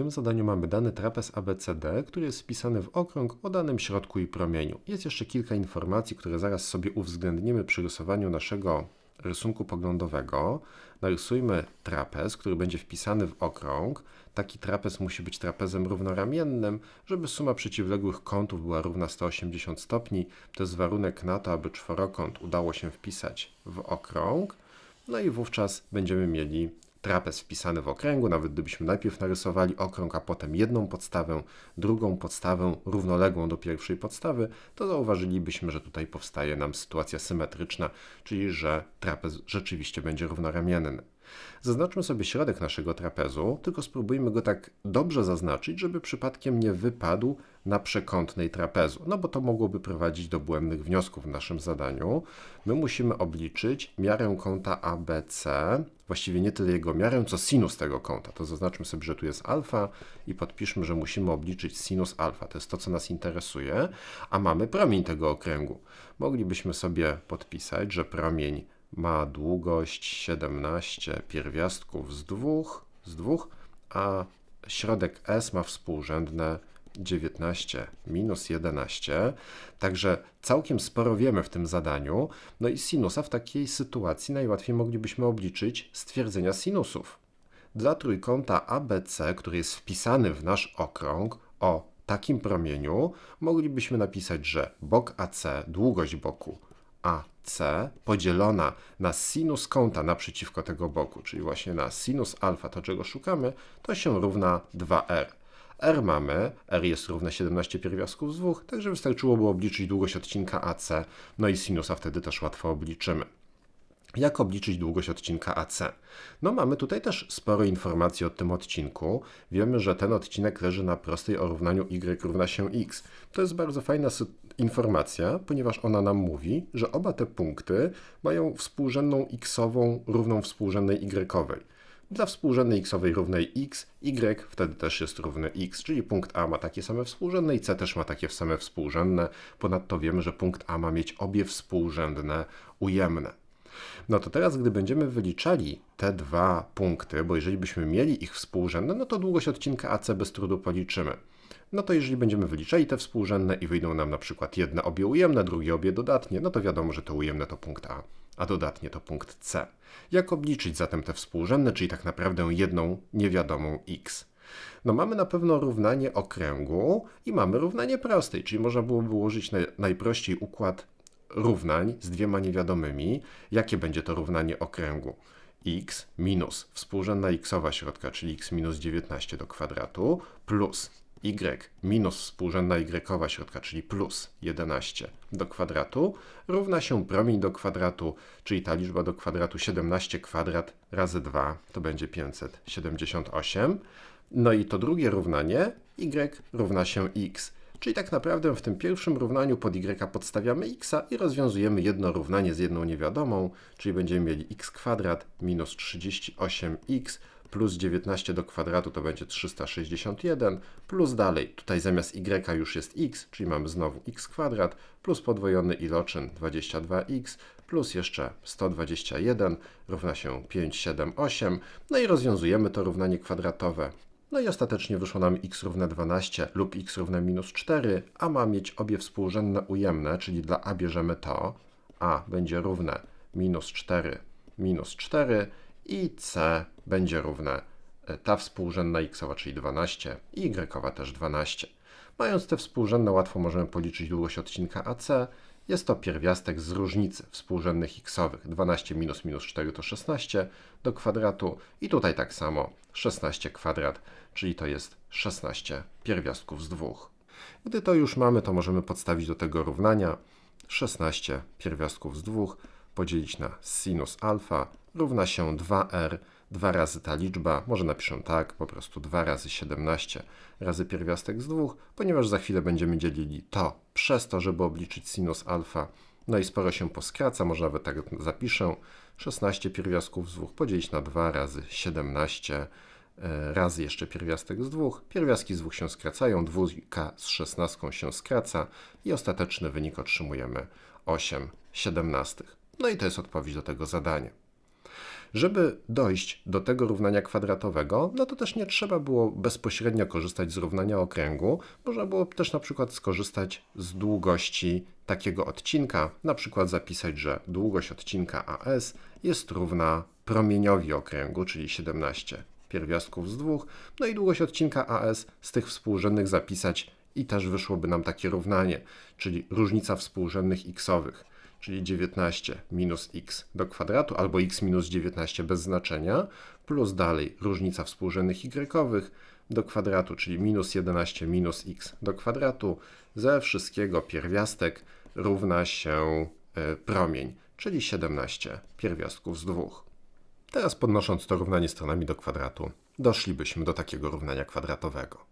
tym zadaniu mamy dany trapez ABCD, który jest wpisany w okrąg o danym środku i promieniu. Jest jeszcze kilka informacji, które zaraz sobie uwzględnimy przy rysowaniu naszego rysunku poglądowego. Narysujmy trapez, który będzie wpisany w okrąg. Taki trapez musi być trapezem równoramiennym, żeby suma przeciwległych kątów była równa 180 stopni. To jest warunek na to, aby czworokąt udało się wpisać w okrąg. No i wówczas będziemy mieli trapez wpisany w okręgu, nawet gdybyśmy najpierw narysowali okrąg, a potem jedną podstawę, drugą podstawę równoległą do pierwszej podstawy, to zauważylibyśmy, że tutaj powstaje nam sytuacja symetryczna, czyli że trapez rzeczywiście będzie równoramienny. Zaznaczmy sobie środek naszego trapezu, tylko spróbujmy go tak dobrze zaznaczyć, żeby przypadkiem nie wypadł na przekątnej trapezu, no bo to mogłoby prowadzić do błędnych wniosków w naszym zadaniu. My musimy obliczyć miarę kąta ABC, właściwie nie tyle jego miarę, co sinus tego kąta. To zaznaczmy sobie, że tu jest alfa i podpiszmy, że musimy obliczyć sinus alfa. To jest to, co nas interesuje, a mamy promień tego okręgu. Moglibyśmy sobie podpisać, że promień ma długość 17 pierwiastków z dwóch, z dwóch, a środek S ma współrzędne 19 minus 11. Także całkiem sporo wiemy w tym zadaniu. No i sinusa w takiej sytuacji najłatwiej moglibyśmy obliczyć stwierdzenia sinusów. Dla trójkąta ABC, który jest wpisany w nasz okrąg o takim promieniu, moglibyśmy napisać, że bok AC, długość boku AC podzielona na sinus kąta naprzeciwko tego boku, czyli właśnie na sinus alfa, to czego szukamy, to się równa 2r. R mamy, R jest równe 17 pierwiastków z 2, także wystarczyłoby obliczyć długość odcinka AC, no i sinusa wtedy też łatwo obliczymy. Jak obliczyć długość odcinka AC? No mamy tutaj też sporo informacji o tym odcinku. Wiemy, że ten odcinek leży na prostej o równaniu y równa się x. To jest bardzo fajna informacja, ponieważ ona nam mówi, że oba te punkty mają współrzędną xową równą współrzędnej y. Dla współrzędnej xowej równej x, y wtedy też jest równy x, czyli punkt A ma takie same współrzędne i C też ma takie same współrzędne. Ponadto wiemy, że punkt A ma mieć obie współrzędne ujemne. No to teraz, gdy będziemy wyliczali te dwa punkty, bo jeżeli byśmy mieli ich współrzędne, no to długość odcinka AC bez trudu policzymy. No to jeżeli będziemy wyliczali te współrzędne i wyjdą nam na przykład jedne obie ujemne, drugie obie dodatnie, no to wiadomo, że to ujemne to punkt A, a dodatnie to punkt C. Jak obliczyć zatem te współrzędne, czyli tak naprawdę jedną niewiadomą x? No mamy na pewno równanie okręgu i mamy równanie prostej, czyli można byłoby ułożyć najprościej układ równań z dwiema niewiadomymi. Jakie będzie to równanie okręgu? x minus współrzędna xowa środka, czyli x minus 19 do kwadratu, plus y minus współrzędna y środka, czyli plus 11 do kwadratu, równa się promień do kwadratu, czyli ta liczba do kwadratu 17 kwadrat razy 2 to będzie 578. No i to drugie równanie y równa się x. Czyli tak naprawdę w tym pierwszym równaniu pod y podstawiamy x i rozwiązujemy jedno równanie z jedną niewiadomą, czyli będziemy mieli x kwadrat minus 38x plus 19 do kwadratu to będzie 361, plus dalej, tutaj zamiast y już jest x, czyli mamy znowu x kwadrat, plus podwojony iloczyn 22x, plus jeszcze 121 równa się 578, no i rozwiązujemy to równanie kwadratowe. No i ostatecznie wyszło nam x równe 12 lub x równe minus 4, a ma mieć obie współrzędne ujemne, czyli dla a bierzemy to, a będzie równe minus 4 minus 4 i c będzie równe e, ta współrzędna xowa, czyli 12 i y też 12. Mając te współrzędne łatwo możemy policzyć długość odcinka AC. Jest to pierwiastek z różnicy współrzędnych xowych. 12 minus minus 4 to 16 do kwadratu i tutaj tak samo 16 kwadrat, czyli to jest 16 pierwiastków z 2. Gdy to już mamy, to możemy podstawić do tego równania 16 pierwiastków z 2 podzielić na sinus alfa równa się 2r, 2 razy ta liczba, może napiszę tak, po prostu 2 razy 17 razy pierwiastek z 2, ponieważ za chwilę będziemy dzielili to przez to, żeby obliczyć sinus alfa. No i sporo się poskraca, może nawet tak zapiszę. 16 pierwiastków z 2 podzielić na 2 razy 17 e, razy jeszcze pierwiastek z 2. Pierwiastki z 2 się skracają, dwójka z 16 się skraca i ostateczny wynik otrzymujemy 8 17. No i to jest odpowiedź do tego zadania. Żeby dojść do tego równania kwadratowego, no to też nie trzeba było bezpośrednio korzystać z równania okręgu. Można było też na przykład skorzystać z długości takiego odcinka, na przykład zapisać, że długość odcinka AS jest równa promieniowi okręgu, czyli 17 pierwiastków z dwóch, no i długość odcinka AS z tych współrzędnych zapisać i też wyszłoby nam takie równanie, czyli różnica współrzędnych xowych, czyli 19 minus x do kwadratu albo x minus 19 bez znaczenia, plus dalej różnica współrzędnych y do kwadratu, czyli minus 11 minus x do kwadratu, ze wszystkiego pierwiastek równa się e, promień, czyli 17 pierwiastków z dwóch. Teraz podnosząc to równanie stronami do kwadratu, doszlibyśmy do takiego równania kwadratowego.